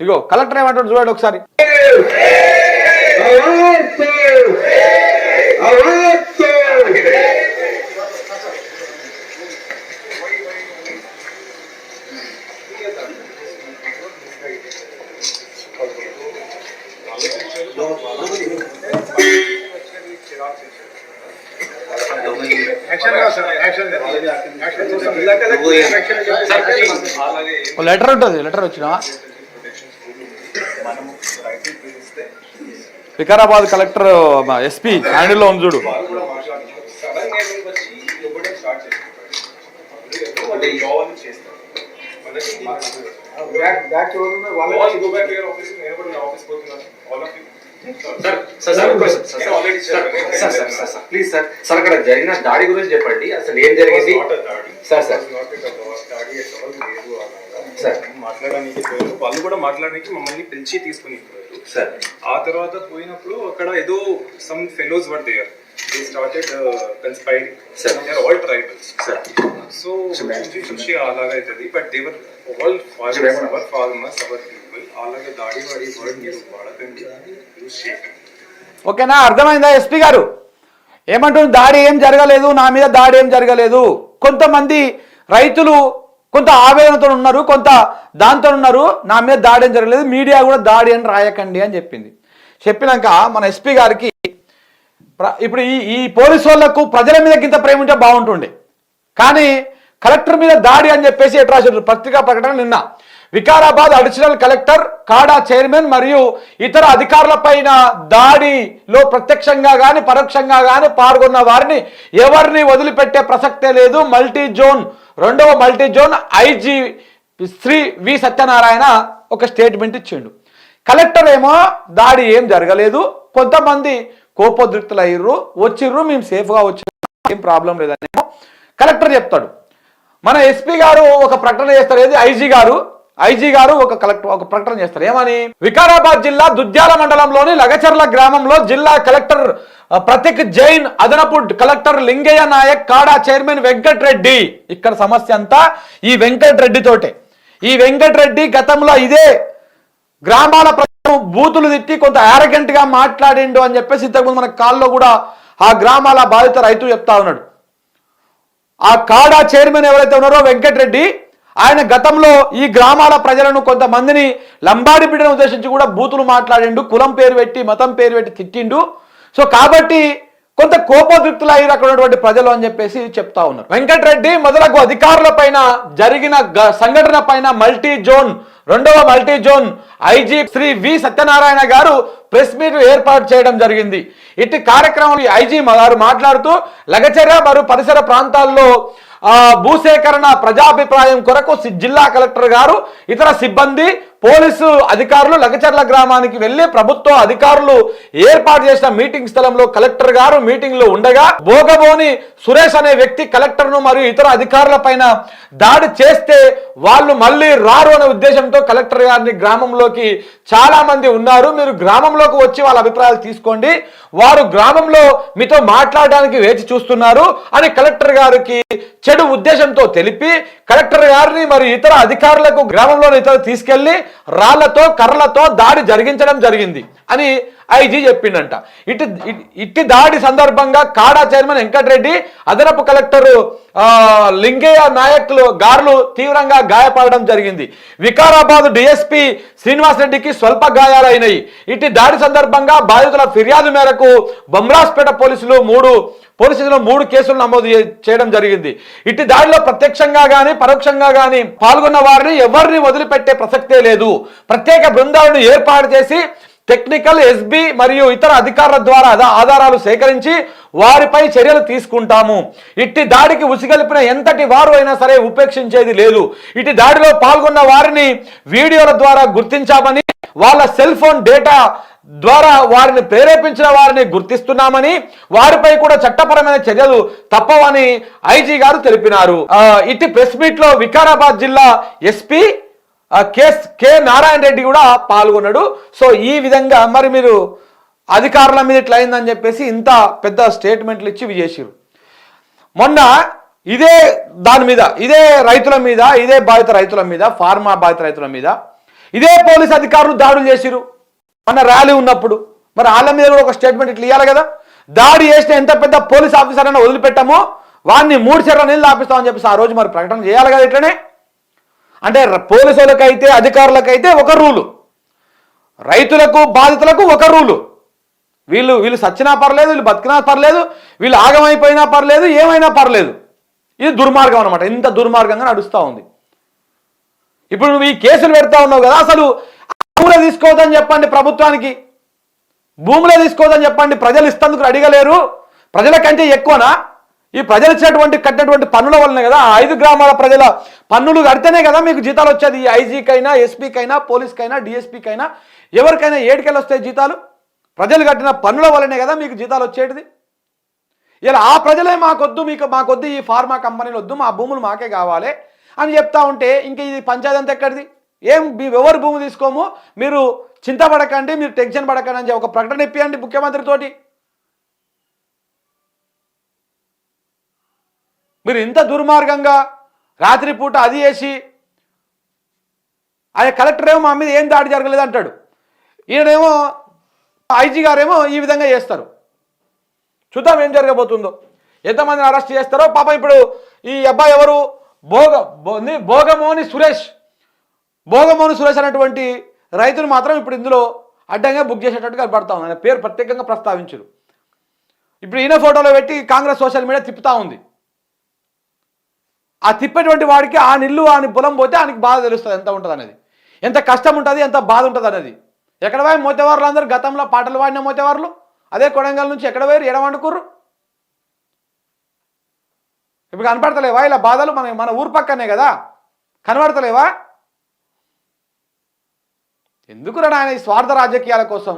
ఇగో collector ఏమంటాడు చూడండి ఒకసారి. లెటర్ ఉంటుంది లెటర్ వచ్చినా వికారాబాద్ కలెక్టర్ ఎస్పీ హ్యాండిల్లో ఉంది చూడు ప్లీజ్ సార్ సార్ అక్కడ జరిగిన దాడి గురించి చెప్పండి అసలు ఏం జరిగింది సార్ సార్ మాట్లాడడానికి పోయారు వాళ్ళు కూడా మాట్లాడడానికి మమ్మల్ని పిలిచి తీసుకుని పోయారు సార్ ఆ తర్వాత పోయినప్పుడు అక్కడ ఏదో some fellows were there they started conspiring. They are all tribals sir so చూసి చూసి అలాగ అవుతుంది but they were all farmers our farmers our people అలాగే దాడి వాడి వర్డ్ మీరు వాడకండి. యూస్ చేయండి. ఓకేనా? అర్థమైందా ఎస్పీ గారు? ఏమంటుంది దాడి ఏం జరగలేదు. నా మీద దాడి ఏం జరగలేదు. కొంతమంది రైతులు కొంత ఆవేదనతో ఉన్నారు కొంత దాంతో ఉన్నారు. నా మీద దాడి ఏం జరగలేదు మీడియా కూడా దాడి అని రాయకండి అని చెప్పింది. చెప్పినాక మన ఎస్పీ గారికి ఇప్పుడు ఈ ఈ పోలీసు వాళ్ళకు ప్రజల మీద గింత ప్రేమ ఉంటే బాగుంటుండే. కానీ కలెక్టర్ మీద దాడి అని చెప్పేసి ఎటు రాశారు? పత్రికా ప్రకటన నిన్న. Vikarabad additional collector KADA chairman మరియు ఇతర అధికారులపైన దాడిలో ప్రత్యక్షంగా కానీ పరోక్షంగా కానీ పాల్గొన్న వారిని ఎవరిని వదిలిపెట్టే ప్రసక్తే లేదు. మల్టీ జోన్ రెండవ multi zone IG Shri V Satyanarayana ఒక స్టేట్మెంట్ ఇచ్చిండు. కలెక్టర్ ఏమో దాడి ఏం జరగలేదు. కొంతమంది కోపోద్రిక్తులు అయ్యారు వచ్చిర్రు మేము సేఫ్గా వచ్చిన ఏం ప్రాబ్లం లేదనేమో కలెక్టర్ చెప్తాడు. మన ఎస్పీ గారు ఒక ప్రకటన చేస్తారు ఏది ఐజీ గారు? ఐజీ గారు ఒక కలెక్టర్ ఒక ప్రకటన చేస్తారు. ఏమని? వికారాబాద్ జిల్లా దుద్యాల మండలంలోని లగచర్ల గ్రామంలో జిల్లా కలెక్టర్ ప్రతిక్ ప్రతీక్ జైన్ అదనపు కలెక్టర్ లింగయ్య నాయక్ కాడా చైర్మన్ వెంకట్ రెడ్డి ఇక్కడ సమస్య అంతా ఈ వెంకట్ రెడ్డి తోటే. ఈ వెంకట్ రెడ్డి గతంలో ఇదే గ్రామాల ప్రజలు బూతులు తిట్టి కొంత యారగెంట్గా మాట్లాడిండు అని చెప్పేసి ఇంతకుముందు మన కాల్లో కూడా ఆ గ్రామాల బాధిత రైతు చెప్తా ఉన్నాడు. ఆ కాడా చైర్మన్ ఎవరైతే ఉన్నారో వెంకటరెడ్డి ఆయన గతంలో ఈ గ్రామాల ప్రజలను కొంతమందిని లంబాడి బిడ్డను ఉద్దేశించి కూడా బూతులు మాట్లాడిండు కులం పేరు పెట్టి మతం పేరు పెట్టి తిట్టిండు. సో కాబట్టి కొంత కోపోద్రిక్తులు అయ్యారు అక్కడ ఉన్నటువంటి ప్రజలు అని చెప్పేసి చెప్తా ఉన్నారు. వెంకటరెడ్డి మొదలగు అధికారుల పైన జరిగిన గ- సంఘటన పైన మల్టీ జోన్ రెండవ multi zone IG Shri V Satyanarayana garu press meet ఏర్పాటు చేయడం జరిగింది. ఇట్టి కార్యక్రమం ఐజీ గారు మాట్లాడుతూ లగచర్య మరియు పరిసర ప్రాంతాల్లో భూసేకరణ ప్రజాభిప్రాయం కొరకు జిల్లా కలెక్టర్ గారు ఇతర సిబ్బంది పోలీసు అధికారులు లగచర్ల గ్రామానికి వెళ్ళి ప్రభుత్వ అధికారులు ఏర్పాటు చేసిన మీటింగ్ స్థలంలో కలెక్టర్ గారు మీటింగ్లో ఉండగా భోగబోని సురేష్ అనే వ్యక్తి కలెక్టర్ను మరియు ఇతర అధికారుల పైన దాడి చేస్తే వాళ్ళు మళ్ళీ రారు అనే ఉద్దేశంతో కలెక్టర్ గారిని గ్రామంలోకి చాలా మంది ఉన్నారు. మీరు గ్రామంలోకి వచ్చి వాళ్ళ అభిప్రాయాలు తీసుకోండి. వారు గ్రామంలో మీతో మాట్లాడడానికి వేచి చూస్తున్నారు అని కలెక్టర్ గారికి చెడు ఉద్దేశంతో తెలిపి కలెక్టర్ గారిని మరి ఇతర అధికారులకు గ్రామంలోని ఇతర తీసుకెళ్ళి రాళ్ళతో కర్రలతో దాడి జరిగించడం జరిగింది అని ఐజీ చెప్పిండంట. ఇటు ఇట్టి దాడి సందర్భంగా కాడా చైర్మన్ వెంకటరెడ్డి అదనపు కలెక్టర్ లింగయ్య నాయకులు గారులు తీవ్రంగా గాయపడడం జరిగింది. వికారాబాద్ డిఎస్పి శ్రీనివాస్ రెడ్డికి స్వల్ప గాయాలైనాయి. ఇట్టి దాడి సందర్భంగా బాధితుల ఫిర్యాదు మేరకు బొమ్రాస్పేట పోలీసులు మూడు పోలీసులు మూడు కేసులు నమోదు చేయడం జరిగింది. ఇట్టి దాడిలో ప్రత్యక్షంగా కానీ పరోక్షంగా కానీ పాల్గొన్న వారిని ఎవరిని వదిలిపెట్టే ప్రసక్తే లేదు. ప్రత్యేక బృందాలను ఏర్పాటు చేసి టెక్నికల్ ఎస్బి మరియు ఇతర అధికారుల ద్వారా ఆధారాలు సేకరించి వారిపై చర్యలు తీసుకుంటాము. ఇట్టి దాడికి ఉసిగలిపిన ఎంతటి వారు అయినా సరే ఉపేక్షించేది లేదు. ఇటు దాడిలో పాల్గొన్న వారిని వీడియోల ద్వారా గుర్తించామని వాళ్ళ సెల్ ఫోన్ డేటా ద్వారా వారిని ప్రేరేపించిన వారిని గుర్తిస్తున్నామని వారిపై కూడా చట్టపరమైన చర్యలు తప్పవని ఐజీ గారు తెలిపినారు. ఆ, ఇట్టి ప్రెస్ మీట్లో వికారాబాద్ జిల్లా SP K K Narayana Reddy కూడా పాల్గొన్నాడు. సో ఈ విధంగా మరి మీరు అధికారుల మీద ఇట్లా అయిందని చెప్పేసి ఇంత పెద్ద స్టేట్మెంట్లు ఇచ్చి ఇవి చేసిరు మొన్న ఇదే దాని మీద ఇదే రైతుల మీద ఇదే బాధిత రైతుల మీద ఫార్మా బాధిత రైతుల మీద ఇదే పోలీస్ అధికారులు దాడులు చేసిరు మన ర్యాలీ ఉన్నప్పుడు మరి వాళ్ళ మీద కూడా ఒక స్టేట్మెంట్ ఇట్లా ఇవ్వాలి కదా? దాడి చేసిన ఎంత పెద్ద పోలీస్ ఆఫీసర్ అయినా వదిలిపెట్టామో వాడిని మూడు చెర్ల నీళ్ళు ఆపిస్తామని చెప్పేసి ఆ రోజు మరి ప్రకటన చేయాలి కదా ఇట్లనే? అంటే పోలీసులకైతే అధికారులకైతే ఒక రూలు. రైతులకు బాధితులకు ఒక రూలు. వీళ్ళు వీళ్ళు సచ్చినా పర్లేదు వీళ్ళు బతికినా పర్లేదు వీళ్ళు ఆగమైపోయినా పర్లేదు ఏమైనా పర్లేదు. ఇది దుర్మార్గం అనమాట ఇంత దుర్మార్గంగా నడుస్తూ ఉంది. ఇప్పుడు నువ్వు ఈ కేసులు పెడతా ఉన్నావు కదా అసలు భూములే తీసుకోవద్దని చెప్పండి ప్రభుత్వానికి. భూములే తీసుకోవద్దని చెప్పండి. ప్రజలు ఇస్తందుకు అడిగలేరు ప్రజల కంటే ఎక్కువనా? ఈ ప్రజలు ఇచ్చినటువంటి కట్టినటువంటి పన్నుల వల్లనే కదా ఆ ఐదు గ్రామాల ప్రజల పన్నులు కడితేనే కదా మీకు జీతాలు వచ్చేది. ఈ ఐజీకైనా ఎస్పీకైనా పోలీస్కైనా డిఎస్పీకైనా ఎవరికైనా ఏడికెళ్ళి వస్తాయి జీతాలు? ప్రజలు కట్టిన పన్నుల వల్లనే కదా మీకు జీతాలు వచ్చేటిది. ఇలా ఆ ప్రజలే మాకొద్దు మీకు మాకొద్దు ఈ ఫార్మా కంపెనీలు వద్దు మా భూములు మాకే కావాలి అని చెప్తా ఉంటే ఇంకా ఇది పంచాయతీ అంతా ఎక్కడిది? ఏం మీ- ఎవరు భూమి తీసుకోము? మీరు చింతపడకండి మీరు టెన్షన్ పడకండి అని ఒక ప్రకటన ఇప్పియండి ముఖ్యమంత్రితోటి మీరు ఇంత దుర్మార్గంగా రాత్రిపూట అది చేసి ఆయన కలెక్టర్ ఏమో మా మీద ఏం దాడి జరగలేదు అంటాడు. ఈయనేమో ఐజీ గారేమో ఈ విధంగా చేస్తారు. చూద్దాం ఏం జరగబోతుందో. ఎంతమందిని అరెస్ట్ చేస్తారో పాపం ఇప్పుడు ఈ అబ్బాయి ఎవరు? భోగ భో- భోగమోని సురేష్. భోగమోని సురేష్ అనేటువంటి రైతులు మాత్రం ఇప్పుడు ఇందులో అడ్డంగా బుక్ చేసేటట్టుగా పడతా ఉంది. ఆయన పేరు ప్రత్యేకంగా ప్రస్తావించరు. ఇప్పుడు ఈయన ఫోటోలో పెట్టి కాంగ్రెస్ సోషల్ మీడియా తిప్పుతా ఉంది. ఆ తిప్పేటువంటి వాడికి ఆ నిల్లు ఆ పొలం పోతే ఆయనకి బాధ తెలుస్తుంది ఎంత ఉంటుంది అనేది ఎంత కష్టం ఉంటుంది ఎంత బాధ ఉంటుంది అనేది ఎక్కడ పోయి మోతేవారులు అందరూ గతంలో పాటలు పాడిన మోతేవారులు? అదే కొడంగల్ నుంచి ఎక్కడ పోయారు ఎడవండుకుర్రు ఇప్పుడు కనపడతలేవా? ఇలా బాధలు మన మన ఊరు పక్కనే కదా. కనబడతలేవా? ఎందుకు రా ఆయన ఈ స్వార్థ రాజకీయాల కోసం?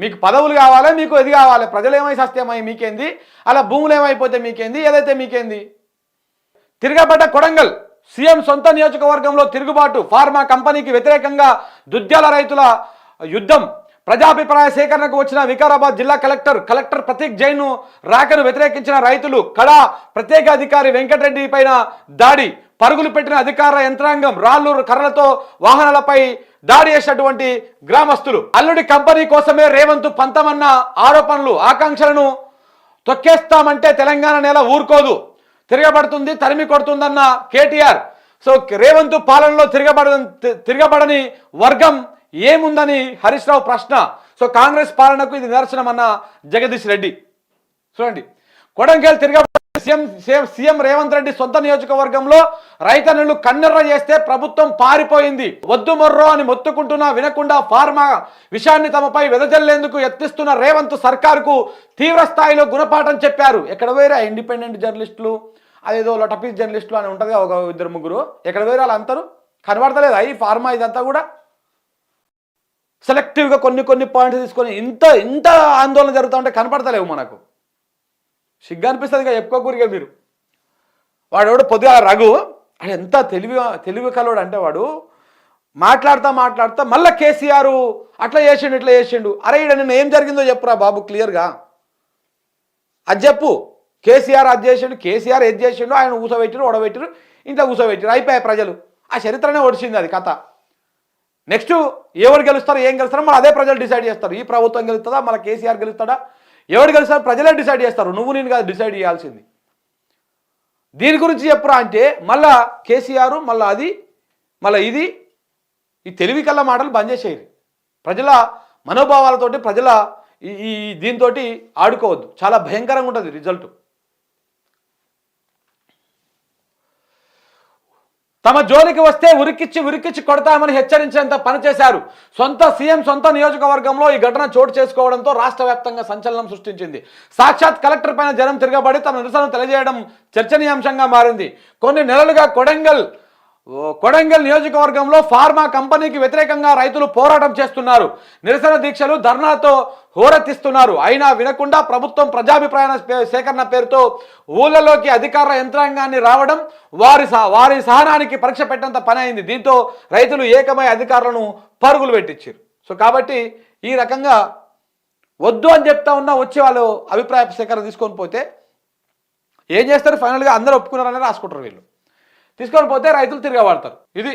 మీకు పదవులు కావాలి? మీకు ఇది కావాలి? ప్రజలు ఏమై సస్తేమై మీకేంది? అలా భూములు ఏమైపోతే మీకేంది? ఏదైతే మీకేంది? తిరగబడ్డ కొడంగల్ సీఎం సొంత నియోజకవర్గంలో తిరుగుబాటు ఫార్మా కంపెనీకి వ్యతిరేకంగా దుద్యాల రైతుల యుద్ధం. ప్రజాభిప్రాయ సేకరణకు వచ్చిన వికారాబాద్ జిల్లా కలెక్టర్ కలెక్టర్ ప్రతీక్ జైన్ రాకను వ్యతిరేకించిన రైతులు కడా ప్రత్యేక అధికారి వెంకటరెడ్డి పైన దాడి. పరుగులు పెట్టిన అధికార యంత్రాంగం రాళ్ళు కర్రలతో వాహనాలపై దాడి చేసినటువంటి గ్రామస్తులు. అల్లుడి కంపెనీ కోసమే రేవంత్ పంతమన్న ఆరోపణలు ఆకాంక్షలను తొక్కేస్తామంటే తెలంగాణ నేల ఊరుకోదు. తిరగబడుతుంది తరిమి కొడుతుందన్న కేటీఆర్. సో రేవంత్ పాలనలో తిరగబడ తిరగబడని వర్గం ఏముందని హరీష్ రావు ప్రశ్న. సో కాంగ్రెస్ పాలనకు ఇది నిదర్శనం అన్న జగదీష్ రెడ్డి. చూడండి. Kodangal తిరగబడ CM CM CM Revanth Reddy సొంత నియోజకవర్గంలో రైతన్నులు కన్నెర్ర చేస్తే ప్రభుత్వం పారిపోయింది. వద్దు మొర్రో అని మొత్తుకుంటున్నా వినకుండా ఫార్మా విషయాన్ని తమపై వెదజల్లేందుకు యత్నిస్తున్న రేవంత్ సర్కారుకు తీవ్ర స్థాయిలో గుణపాఠం చెప్పారు. ఎక్కడ వేరే ఇండిపెండెంట్ జర్నలిస్టులు? అదేదో లటపీస్ జర్నలిస్టులు అని ఉంటుంది ఒక ఇద్దరు ముగ్గురు. ఎక్కడ వేరే వాళ్ళు అంతరు కనబడతలేదు ఈ ఫార్మా ఇదంతా కూడా? సెలెక్టివ్గా కొన్ని కొన్ని పాయింట్స్ తీసుకొని ఇంత ఇంత ఆందోళన జరుగుతూ ఉంటే కనపడతలేవు మనకు. సిగ్గు అనిపిస్తుంది ఇంకా చెప్పుకోకూరిగా మీరు. వాడు ఎవడు పొద్దుగా రఘు అని ఎంత తెలివి తెలివి కలవాడు అంటే వాడు మాట్లాడుతా మాట్లాడుతా మళ్ళీ కేసీఆర్ అట్లా చేసిండు ఇట్లా చేసిండు. అరే ఈడ నిన్న ఏం జరిగిందో చెప్పురా బాబు క్లియర్గా. అది చెప్పు. కేసీఆర్ అది చేసిండు కేసీఆర్ ఏది చేసిండు ఆయన ఊసబెట్టిరు ఒడబెట్టిరు ఇంట్లో ఊసబెట్టిరు అయిపోయాయి ప్రజలు. ఆ చరిత్రనే ఒడిచింది అది కథ. నెక్స్ట్ ఎవరు గెలుస్తారో ఏం గెలుస్తారో మళ్ళీ అదే ప్రజలు డిసైడ్ చేస్తారు. ఈ ప్రభుత్వం గెలుస్తుందా మళ్ళీ కేసీఆర్ గెలుస్తాడా? ఎవరు గెలుస్తారో ప్రజలే డిసైడ్ చేస్తారు. నువ్వు నేను కాదు డిసైడ్ చేయాల్సింది. దీని గురించి చెప్పరా అంటే మళ్ళా కేసీఆర్ మళ్ళీ అది మళ్ళీ ఇది ఈ తెలివి కళ్ళ మాటలు బంద్ చేసేయాలి ప్రజల మనోభావాలతోటి ప్రజల ఈ ఈ దీంతో ఆడుకోవద్దు. చాలా భయంకరంగా ఉంటుంది రిజల్ట్. తమ జోలికి వస్తే ఉరికిచ్చి ఉరికిచ్చి కొడతామని హెచ్చరించేంత పనిచేశారు సొంత సీఎం సొంత నియోజకవర్గంలో ఈ ఘటన చోటు చేసుకోవడంతో రాష్ట్ర వ్యాప్తంగా సంచలనం సృష్టించింది. సాక్షాత్ కలెక్టర్ పైన జనం తిరగబడి తమ నిరసన తెలియజేయడం చర్చనీయాంశంగా మారింది. కొన్ని నెలలుగా కొడంగల్ కొడంగల్ నియోజకవర్గంలో ఫార్మా కంపెనీకి వ్యతిరేకంగా రైతులు పోరాటం చేస్తున్నారు. నిరసన దీక్షలు ధర్నాతో హోరెత్తిస్తున్నారు. అయినా వినకుండా ప్రభుత్వం ప్రజాభిప్రాయ సేకరణ పేరుతో ఊళ్ళలోకి అధికార యంత్రాంగాన్ని రావడం వారి వారి సహనానికి పరీక్ష పెట్టేంత పని అయింది. దీంతో రైతులు ఏకమై అధికారులను పరుగులు పెట్టించారు. సో కాబట్టి ఈ రకంగా వద్దు అని చెప్తా ఉన్నా వచ్చే వాళ్ళు అభిప్రాయ సేకరణ తీసుకొని పోతే ఏం చేస్తారు? ఫైనల్గా అందరూ ఒప్పుకున్నారని రాసుకుంటారు వీళ్ళు. తీసుకొని పోతే రైతులు తిరగబడతారు. ఇది